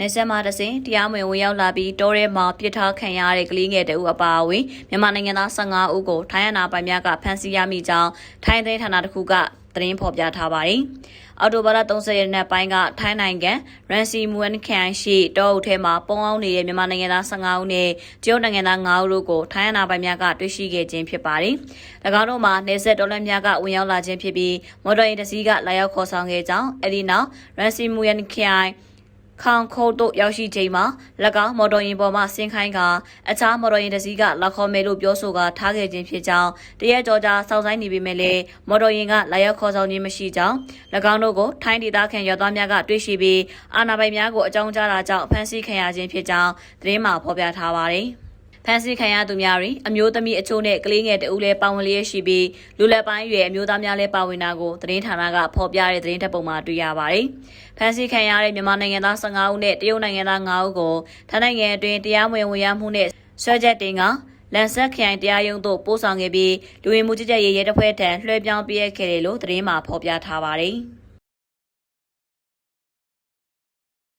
နေဆက်မှာတစင်တရားမဝင်ဝင်ရောက်လာပြီးတောထဲမှာပြစ်ထားခံရတဲ့ကလေးငယ်တအုပ်အပါအဝင်မြန်မာနိုင်ငံသား15ဦးကိုထိုင်းရနာပိုင်များကဖမ်းဆီးရမိကြောင်းထိုင်းသတင်းဌာနတစ်ခုကသတင်းဖော်ပြထားပါတယ်။အော်တိုဘာလ30ရက်နေ့ပိုင်းကထိုင်းနိုင်ငံရန်စီမွန်ခန်ရှိတောအုပ်ထဲမှာပုံအောင်နေတဲ့မြန်မာနိုင်ငံသား15ဦးနဲ့တရုတ်နိုင်ငံသား9ဦးတို့ကိုထိုင်းရနာပိုင်များကတွေ့ရှိခဲ့ခြင်းဖြစ်ပါတယ်။၎င်းတို့မှာနေဆက်ဒေါ်လာများကဝင်ရောက်လာခြင်းဖြစ်ပြီးမော်တော်ယာဉ်တစ်စီးကလာရောက်ခေါ်ဆောင်ခဲ့ကြောင်းအဲဒီနောက်ရန်စီမွန်ခန် ခေါင်ခိုးတို့ရောက်ရှိချိန်မှာ၎င်းမော်တော်ယာဉ်ပေါ်မှဆင်းခိုင်းကအခြားမော်တော်ယာဉ်တစ်စီးကလာခေါ်မယ်လို့ပြောဆိုကထားခဲ့ခြင်းဖြစ်ကြောင်းတရက်ကြောကြာစောင့်ဆိုင်းနေပေမဲ့လည်းမော်တော်ယာဉ်ကလာရောက်ခေါ်ဆောင်ခြင်းမရှိကြောင်း၎င်းတို့ကိုထိုင်းဒေသခံရွာသားများကတွေ့ရှိပြီးအာဏာပိုင်များကိုအကြောင်းကြားတာကြောင့်ဖမ်းဆီးခံရခြင်းဖြစ်ကြောင်းသတင်းမှာဖော်ပြထားပါတယ်။ ဖမ်းဆီးခံရသူများတွင်အမျိုးသမီးအချို့နဲ့ကလေးငယ်တဦးလည်းပါဝင်လျက်ရှိပြီးလူလက်ပိုင်းရွယ်အမျိုးသားများလည်းပါဝင်တာကိုသတင်းဌာနကဖော်ပြတဲ့သတင်းတပ်ပုံမှာတွေ့ရပါတယ်။ဖမ်းဆီးခံရတဲ့မြန်မာနိုင်ငံသား15ဦးနဲ့တရုတ်နိုင်ငံသား9ဦးကိုထိုင်းနိုင်ငံအတွင်းတရားမဝင်ဝင်ရောက်မှုနဲ့ဆွဲချက်တင်ကလန်ဆက်ခရိုင်တရားရုံးသို့ပို့ဆောင်ခဲ့ပြီးလူဝင်မှုကြီးကြပ်ရေးရဲတပ်ဖွဲ့ထံလွှဲပြောင်းပေးခဲ့တယ်လို့သတင်းမှာဖော်ပြထားပါတယ်။